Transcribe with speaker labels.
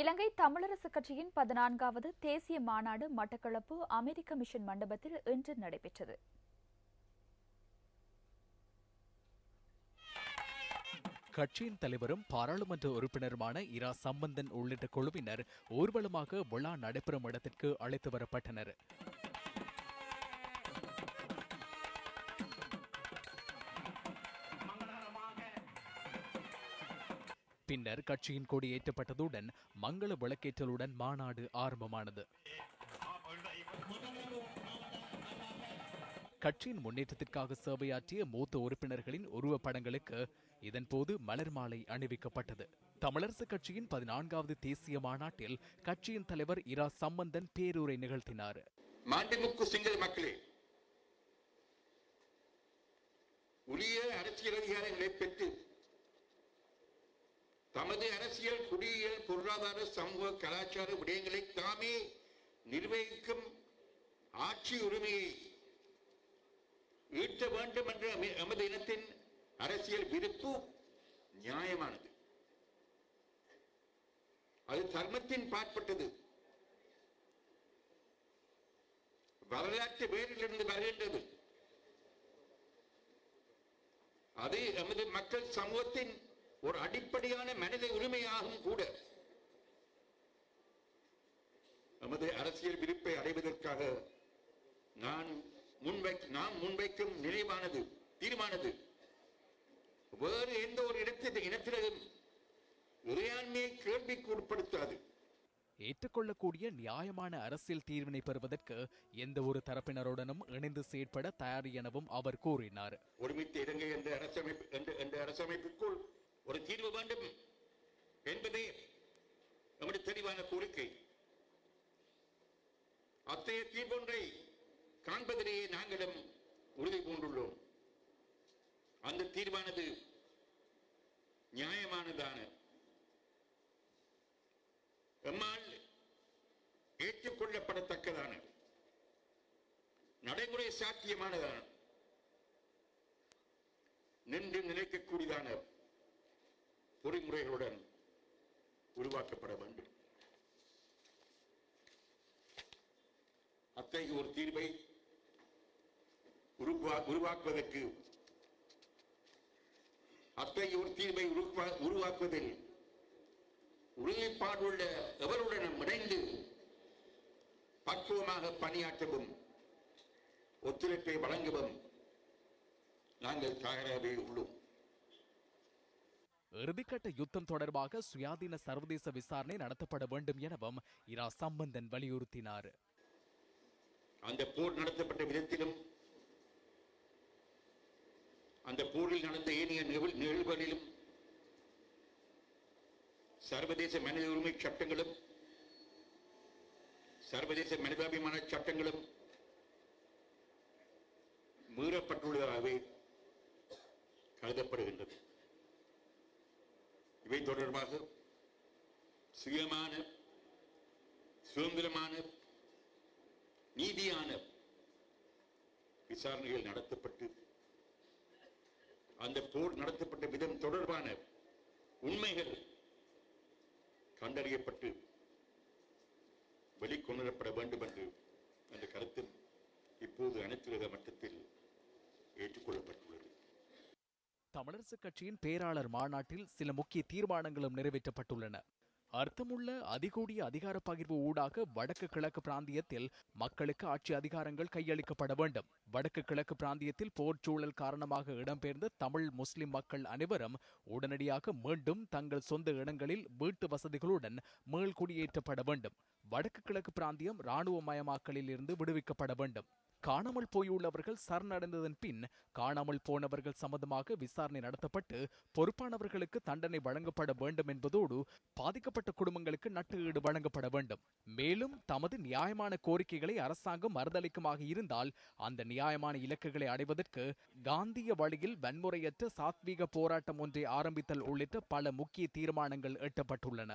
Speaker 1: இலங்கை தமிழரசு கட்சியின் பதினான்காவது தேசிய மாநாடு மட்டக்களப்பு அமெரிக்க மிஷன் மண்டபத்தில் இன்று நடைபெற்றது.
Speaker 2: கட்சியின் தலைவரும் பாராளுமன்ற உறுப்பினருமான இரா சம்பந்தன் உள்ளிட்ட குழுவினர் ஊர்வலமாக விழா நடைபெறும் இடத்திற்கு அழைத்து வரப்பட்டனர். பின்னர் கட்சியின் கொடி ஏற்றப்பட்டதுடன் மங்கள விளக்கேற்றலுடன் மாநாடு ஆரம்பமானது. கட்சியின் முன்னேற்றத்திற்காக சேவையாற்றிய மூத்த உறுப்பினர்களின் உருவப்படங்களுக்கு இதன்போது மலர் மாலை அணிவிக்கப்பட்டது. தமிழரசு கட்சியின் பதினான்காவது தேசிய மாநாட்டில் கட்சியின் தலைவர் இரா சம்பந்தன் பேரூரை நிகழ்த்தினார்.
Speaker 3: மாண்புமிகு சிங்கள மக்களே உரிய அரசியல் அதிகாரங்களை பெற்று தமது அரசியல் குடியியல் பொருளாதார சமூக கலாச்சார விடயங்களை தாமே நிர்வகிக்கும் ஆட்சி உரிமையை ஈட்ட வேண்டும் என்ற எமது இனத்தின் அரசியல் விருப்பு நியாயமானது. அது தர்மத்தின் பாற்பட்டது. வரலாற்று வேரிலிருந்து வருகின்றது. அது எமது மக்கள் சமூகத்தின் ஒரு அடிப்படையான மனித உரிமையாகும் கூட எமது அரசியல் விருப்பை அடைவதற்காக நான் முன்வை நாம் முன்வைக்கும் நினைவானது தீர்மானது வேறு எந்த ஒரு இடத்தில் இனத்தினதும் இறையாண்மையை கேள்விக்கு உட்படுத்தாது.
Speaker 2: ஏற்றுக்கொள்ளக்கூடிய நியாயமான அரசியல் தீர்வினை பெறுவதற்கு எந்த ஒரு தரப்பினருடனும் இணைந்து செயற்பட தயார் எனவும் அவர் கூறினார்.
Speaker 3: ஒருமித்த இலங்கை என்ற அரசமைப்பு என்ற என்ற அரசமைப்புக்குள் ஒரு தீர்வு வேண்டும் என்பதே நம்முடைய தெளிவான கோரிக்கை. அத்தகைய தீர்வொன்றை காண்பதிலேயே நாங்களும் உறுதி பூண்டுள்ளோம். அந்த தீர்வானது நியாயமானதான எம்மால் ஏற்றுக்கொள்ளப்படத்தக்கதான நடைமுறை சாத்தியமானதான நின்று நிலைக்கக்கூடியதான பொறிமுறைகளுடன் உருவாக்கப்பட வேண்டும். அத்தகைய ஒரு தீர்வை உருவா- உருவாக்குவதற்கு அத்தகைய ஒரு தீர்வை உருவா- உருவாக்குவதில் உறுதிப்பாடுள்ள எவருடனும் இணைந்து பக்குவமாக பணியாற்றவும் ஒத்துழைப்பை வழங்கவும் நாங்கள் தயாராகவே உள்ளோம்.
Speaker 2: இறுதிக்கட்ட யுத்தம் தொடர்பாக சுயாதீன சர்வதேச விசாரணை நடத்தப்பட வேண்டும் எனவும் இரா சம்பந்தன் வலியுறுத்தினார்.
Speaker 3: அந்த போர் நடத்தப்பட்ட விதத்திலும் அந்த போரில் நடந்த ஏனைய நிகழ்வுகளிலும் சர்வதேச மனித உரிமை சட்டங்களும் சர்வதேச மனிதாபிமான சட்டங்களும் மீறப்பட்டுள்ளதாகவே கருதப்படுகின்றது. இவை தொடர்பாக சுயமான சுதந்திரமான நீதியான விசாரணைகள் நடத்தப்பட்டு அந்த போர் நடத்தப்பட்ட விதம் தொடர்பான உண்மைகள் கண்டறியப்பட்டு வெளிக்கொணரப்பட வேண்டும் என்று அந்த கருத்து இப்போது அனைத்துலக மட்டத்தில் ஏற்றுக்கொள்ளப்பட்டுள்ளது.
Speaker 2: தமிழரசு கட்சியின் பேராளர் மாநாட்டில் சில முக்கிய தீர்மானங்களும் நிறைவேற்றப்பட்டுள்ளன. அர்த்தமுள்ள அதிகூடிய அதிகார பகிர்வு ஊடாக வடக்கு கிழக்கு பிராந்தியத்தில் மக்களுக்கு ஆட்சி அதிகாரங்கள் கையளிக்கப்பட வேண்டும். வடக்கு கிழக்கு பிராந்தியத்தில் போர் சூழல் காரணமாக இடம்பெயர்ந்த தமிழ் முஸ்லிம் மக்கள் அனைவரும் உடனடியாக மீண்டும் தங்கள் சொந்த இடங்களில் வீட்டு வசதிகளுடன் மீள்குடியேற்றப்பட வேண்டும். வடக்கு கிழக்கு பிராந்தியம் இராணுவமயமாக்கலில் இருந்து விடுவிக்கப்பட வேண்டும். காணாமல் போயுள்ளவர்கள் சரணடைந்ததன் பின் காணாமல் போனவர்கள் சம்பந்தமாக விசாரணை நடத்தப்பட்டு பொறுப்பானவர்களுக்கு தண்டனை வழங்கப்பட வேண்டும் என்பதோடு பாதிக்கப்பட்ட குடும்பங்களுக்கு நட்டு ஈடு வழங்கப்பட வேண்டும். மேலும் தமது நியாயமான கோரிக்கைகளை அரசாங்கம் மறுதளிக்குமாக இருந்தால் அந்த நியாயமான இலக்குகளை அடைவதற்கு காந்திய வழியில் வன்முறையற்ற சாத்வீக போராட்டம் ஒன்றை ஆரம்பித்தல் உள்ளிட்ட பல முக்கிய தீர்மானங்கள் எட்டப்பட்டுள்ளன.